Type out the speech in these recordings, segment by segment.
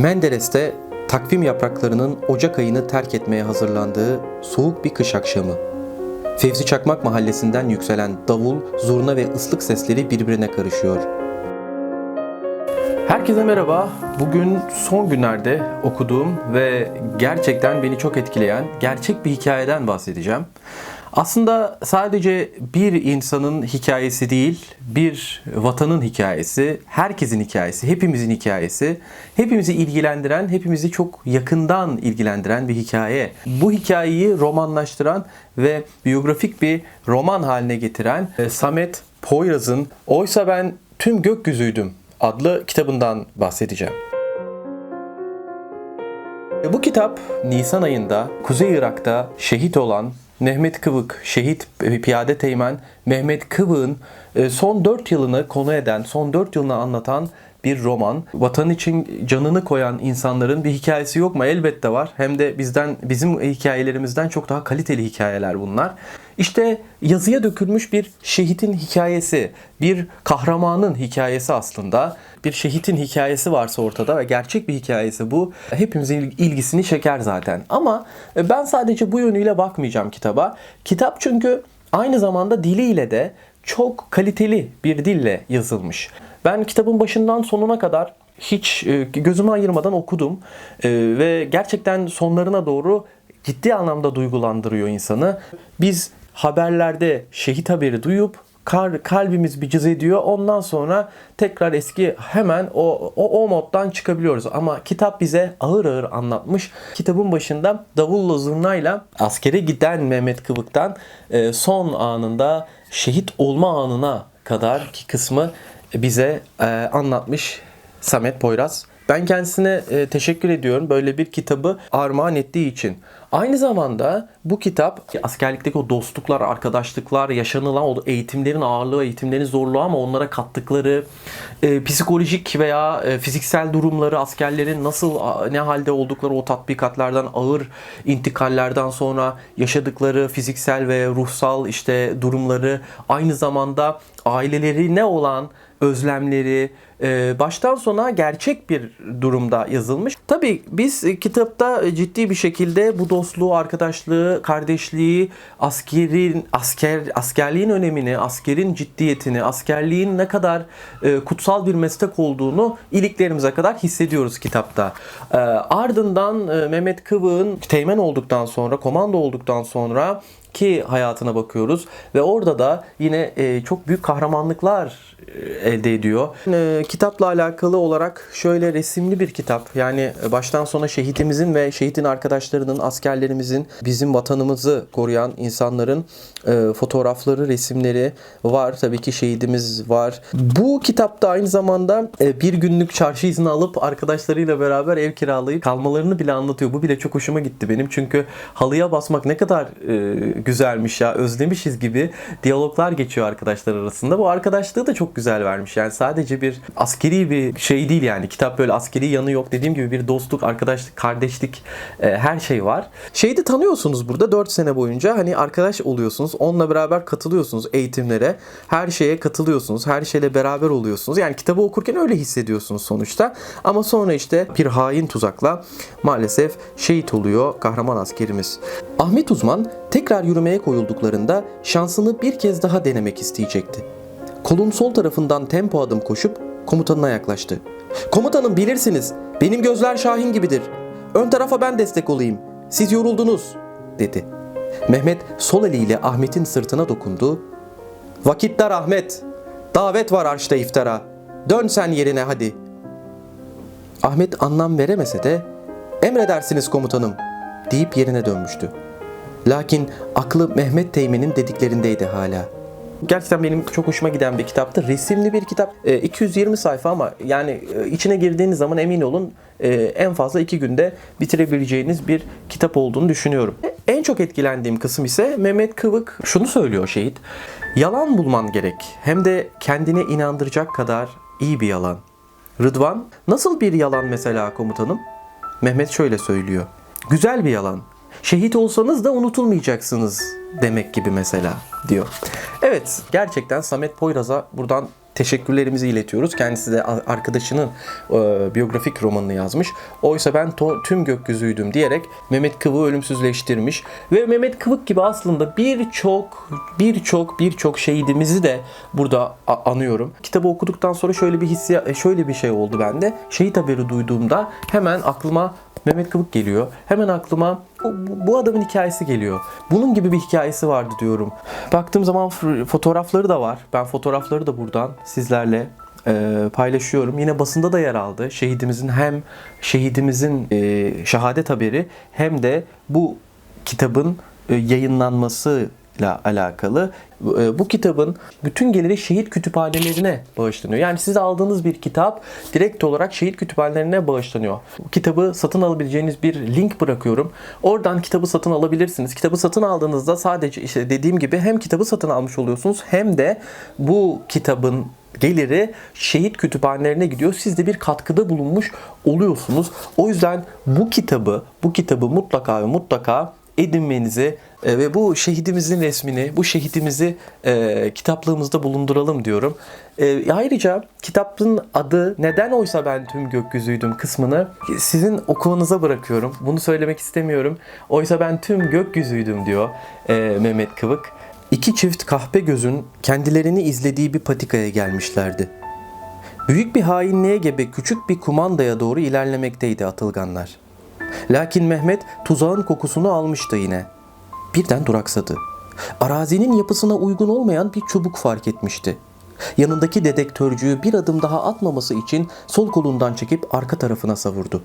Menderes'te takvim yapraklarının Ocak ayını terk etmeye hazırlandığı soğuk bir kış akşamı. Fevzi Çakmak mahallesinden yükselen davul, zurna ve ıslık sesleri birbirine karışıyor. Herkese merhaba. Bugün son günlerde okuduğum ve gerçekten beni çok etkileyen gerçek bir hikayeden bahsedeceğim. Aslında sadece bir insanın hikayesi değil, bir vatanın hikayesi, herkesin hikayesi, hepimizin hikayesi, hepimizi ilgilendiren, hepimizi çok yakından ilgilendiren bir hikaye. Bu hikayeyi romanlaştıran ve biyografik bir roman haline getiren e, Samet Poyraz'ın Oysa Ben Tüm Gökyüzüydüm adlı kitabından bahsedeceğim. Bu kitap Nisan ayında Kuzey Irak'ta şehit olan Mehmet Kıvık, şehit piyade teğmen Mehmet Kıvık'ın e, son 4 yılını konu eden, son 4 yılını anlatan bir roman. Vatan için canını koyan insanların bir hikayesi yok mu? Elbette var. Hem de bizden bizim hikayelerimizden çok daha kaliteli hikayeler bunlar. İşte yazıya dökülmüş bir şehitin hikayesi, bir kahramanın hikayesi aslında. Bir şehitin hikayesi varsa ortada ve gerçek bir hikayesi bu. Hepimizin ilgisini çeker zaten. Ama ben sadece bu yönüyle bakmayacağım kitaba. Kitap çünkü aynı zamanda diliyle de çok kaliteli bir dille yazılmış. Ben kitabın başından sonuna kadar hiç e, gözümü ayırmadan okudum E, ve gerçekten sonlarına doğru ciddi anlamda duygulandırıyor insanı. Biz haberlerde şehit haberi duyup kar, kalbimiz bir cız ediyor. Ondan sonra tekrar eski hemen o, o, o moddan çıkabiliyoruz. Ama kitap bize ağır ağır anlatmış. Kitabın başında davulla zurnayla askere giden Mehmet Kıvık'tan e, son anında şehit olma anına kadar ki kısmı bize e, anlatmış Samet Poyraz. Ben kendisine e, teşekkür ediyorum böyle bir kitabı armağan ettiği için. Aynı zamanda bu kitap askerlikteki o dostluklar, arkadaşlıklar, yaşanılan o eğitimlerin ağırlığı, eğitimlerin zorluğu ama onlara kattıkları e, psikolojik veya e, fiziksel durumları, askerlerin nasıl ne halde oldukları o tatbikatlardan, ağır intikallerden sonra yaşadıkları fiziksel ve ruhsal işte durumları, aynı zamanda aileleri ne olan özlemleri e, baştan sona gerçek bir durumda yazılmış. Tabii biz kitapta ciddi bir şekilde bu dostluğu, arkadaşlığı, kardeşliği, askerin asker askerliğin önemini, askerin ciddiyetini, askerliğin ne kadar e, kutsal bir meslek olduğunu iliklerimize kadar hissediyoruz kitapta. E, ardından Mehmet Kıvık'ın teğmen olduktan sonra, komando olduktan sonra ki hayatına bakıyoruz ve orada da yine e, çok büyük kahramanlıklar e, elde ediyor. E, kitapla alakalı olarak şöyle resimli bir kitap. Yani baştan sona şehitimizin ve şehitin arkadaşlarının, askerlerimizin, bizim vatanımızı koruyan insanların e, fotoğrafları, resimleri var. Tabii ki şehidimiz var. Bu kitapta aynı zamanda e, bir günlük çarşı izni alıp arkadaşlarıyla beraber ev kiralayıp kalmalarını bile anlatıyor. Bu bile çok hoşuma gitti benim. Çünkü halıya basmak ne kadar e, güzelmiş ya özlemişiz gibi diyaloglar geçiyor arkadaşlar arasında. Bu arkadaşlığı da çok güzel vermiş. Yani sadece bir askeri bir şey değil yani. Kitap böyle askeri yanı yok. Dediğim gibi bir dostluk, arkadaşlık, kardeşlik e, her şey var. Şeyi de tanıyorsunuz burada 4 sene boyunca hani arkadaş oluyorsunuz. Onunla beraber katılıyorsunuz eğitimlere. Her şeye katılıyorsunuz. Her şeyle beraber oluyorsunuz. Yani kitabı okurken öyle hissediyorsunuz sonuçta. Ama sonra işte bir hain tuzakla maalesef şehit oluyor kahraman askerimiz. Ahmet Uzman tekrar yürümeye koyulduklarında şansını bir kez daha denemek isteyecekti. Kolun sol tarafından tempo adım koşup komutanına yaklaştı. Komutanım bilirsiniz benim gözler Şahin gibidir. Ön tarafa ben destek olayım. Siz yoruldunuz dedi. Mehmet sol eliyle Ahmet'in sırtına dokundu. Vakit dar Ahmet. Davet var arşta iftara. Dön sen yerine hadi. Ahmet anlam veremese de emredersiniz komutanım deyip yerine dönmüştü. Lakin aklı Mehmet Teğmen'in dediklerindeydi hala. Gerçekten benim çok hoşuma giden bir kitaptı. Resimli bir kitap. E, 220 sayfa ama yani e, içine girdiğiniz zaman emin olun e, en fazla iki günde bitirebileceğiniz bir kitap olduğunu düşünüyorum. En çok etkilendiğim kısım ise Mehmet Kıvık şunu söylüyor şehit. Yalan bulman gerek. Hem de kendine inandıracak kadar iyi bir yalan. Rıdvan nasıl bir yalan mesela komutanım? Mehmet şöyle söylüyor. Güzel bir yalan. Şehit olsanız da unutulmayacaksınız demek gibi mesela diyor. Evet gerçekten Samet Poyraz'a buradan teşekkürlerimizi iletiyoruz. Kendisi de arkadaşının e, biyografik romanını yazmış. Oysa ben to- tüm gökyüzüydüm diyerek Mehmet Kıvık'ı ölümsüzleştirmiş. Ve Mehmet Kıvık gibi aslında birçok birçok birçok şehidimizi de burada anıyorum. Kitabı okuduktan sonra şöyle bir hissi şöyle bir şey oldu bende. Şehit haberi duyduğumda hemen aklıma Mehmet Kıvık geliyor. Hemen aklıma bu, bu adamın hikayesi geliyor. Bunun gibi bir hikayesi vardı diyorum. Baktığım zaman fotoğrafları da var. Ben fotoğrafları da buradan sizlerle e, paylaşıyorum. Yine basında da yer aldı. Şehidimizin hem şehidimizin e, şehadet haberi hem de bu kitabın e, yayınlanmasıyla alakalı. E, Bu kitabın bütün geliri şehit kütüphanelerine bağışlanıyor. Yani siz aldığınız bir kitap direkt olarak şehit kütüphanelerine bağışlanıyor. Kitabı satın alabileceğiniz bir link bırakıyorum. Oradan kitabı satın alabilirsiniz. Kitabı satın aldığınızda sadece işte dediğim gibi hem kitabı satın almış oluyorsunuz hem de bu kitabın geliri şehit kütüphanelerine gidiyor. Siz de bir katkıda bulunmuş oluyorsunuz. O yüzden bu kitabı, bu kitabı mutlaka ve mutlaka edinmenizi e, ve bu şehidimizin resmini, bu şehidimizi e, kitaplığımızda bulunduralım diyorum. E, ayrıca kitabın adı neden oysa ben tüm gökyüzüydüm kısmını sizin okumanıza bırakıyorum. Bunu söylemek istemiyorum. Oysa ben tüm gökyüzüydüm diyor e, Mehmet Kıvık. İki çift kahpe gözün kendilerini izlediği bir patikaya gelmişlerdi. Büyük bir hainliğe gebe küçük bir kumandaya doğru ilerlemekteydi atılganlar. Lakin Mehmet tuzağın kokusunu almıştı yine. Birden duraksadı. Arazinin yapısına uygun olmayan bir çubuk fark etmişti. Yanındaki dedektörcüyü bir adım daha atmaması için sol kolundan çekip arka tarafına savurdu.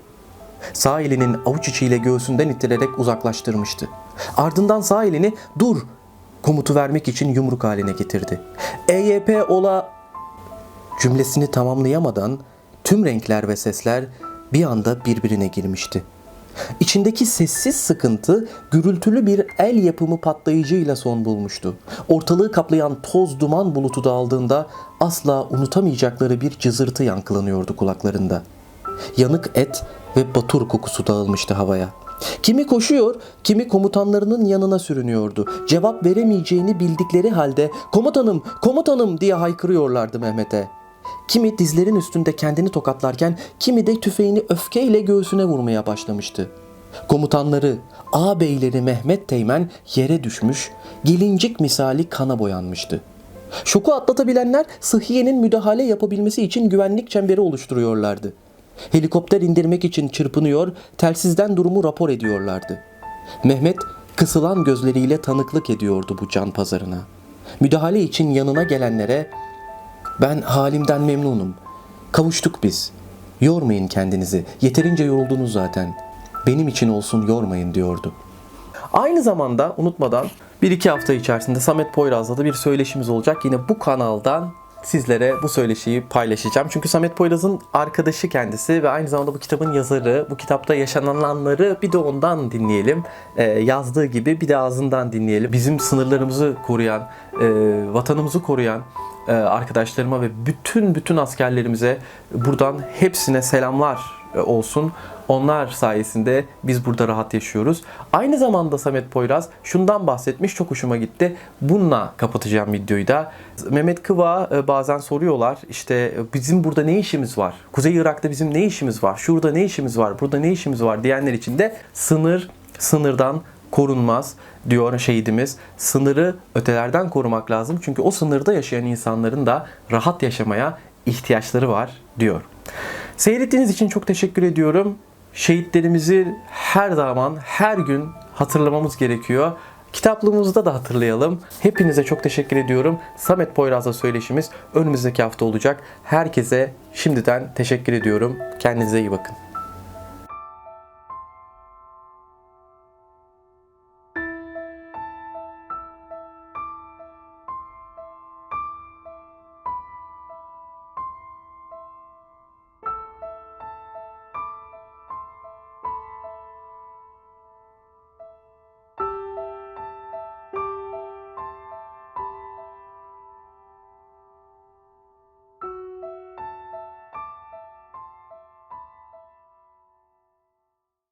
Sağ elinin avuç içiyle göğsünden ittirerek uzaklaştırmıştı. Ardından sağ elini dur komutu vermek için yumruk haline getirdi. EYP ola cümlesini tamamlayamadan tüm renkler ve sesler bir anda birbirine girmişti. İçindeki sessiz sıkıntı gürültülü bir el yapımı patlayıcıyla son bulmuştu. Ortalığı kaplayan toz duman bulutu dağıldığında asla unutamayacakları bir cızırtı yankılanıyordu kulaklarında. Yanık et ve batur kokusu dağılmıştı havaya. Kimi koşuyor, kimi komutanlarının yanına sürünüyordu. Cevap veremeyeceğini bildikleri halde "Komutanım, komutanım!" diye haykırıyorlardı Mehmet'e. Kimi dizlerin üstünde kendini tokatlarken kimi de tüfeğini öfkeyle göğsüne vurmaya başlamıştı. Komutanları, ağabeyleri Mehmet Teğmen yere düşmüş, gelincik misali kana boyanmıştı. Şoku atlatabilenler sıhhiyenin müdahale yapabilmesi için güvenlik çemberi oluşturuyorlardı. Helikopter indirmek için çırpınıyor, telsizden durumu rapor ediyorlardı. Mehmet kısılan gözleriyle tanıklık ediyordu bu can pazarına. Müdahale için yanına gelenlere ben halimden memnunum. Kavuştuk biz. Yormayın kendinizi. Yeterince yoruldunuz zaten. Benim için olsun yormayın diyordu. Aynı zamanda unutmadan bir iki hafta içerisinde Samet Poyraz'la da bir söyleşimiz olacak. Yine bu kanaldan sizlere bu söyleşiyi paylaşacağım. Çünkü Samet Poyraz'ın arkadaşı kendisi ve aynı zamanda bu kitabın yazarı. Bu kitapta yaşananları bir de ondan dinleyelim. Ee, yazdığı gibi bir de ağzından dinleyelim. Bizim sınırlarımızı koruyan, e, vatanımızı koruyan e, arkadaşlarıma ve bütün bütün askerlerimize buradan hepsine selamlar e, olsun. Onlar sayesinde biz burada rahat yaşıyoruz. Aynı zamanda Samet Poyraz şundan bahsetmiş çok hoşuma gitti. Bununla kapatacağım videoyu da. Mehmet Kıva e, bazen soruyorlar işte e, bizim burada ne işimiz var? Kuzey Irak'ta bizim ne işimiz var? Şurada ne işimiz var? Burada ne işimiz var diyenler için de sınır sınırdan korunmaz diyor şehidimiz. Sınırı ötelerden korumak lazım. Çünkü o sınırda yaşayan insanların da rahat yaşamaya ihtiyaçları var diyor. Seyrettiğiniz için çok teşekkür ediyorum. Şehitlerimizi her zaman, her gün hatırlamamız gerekiyor. Kitaplığımızda da hatırlayalım. Hepinize çok teşekkür ediyorum. Samet Poyraz'la söyleşimiz önümüzdeki hafta olacak. Herkese şimdiden teşekkür ediyorum. Kendinize iyi bakın.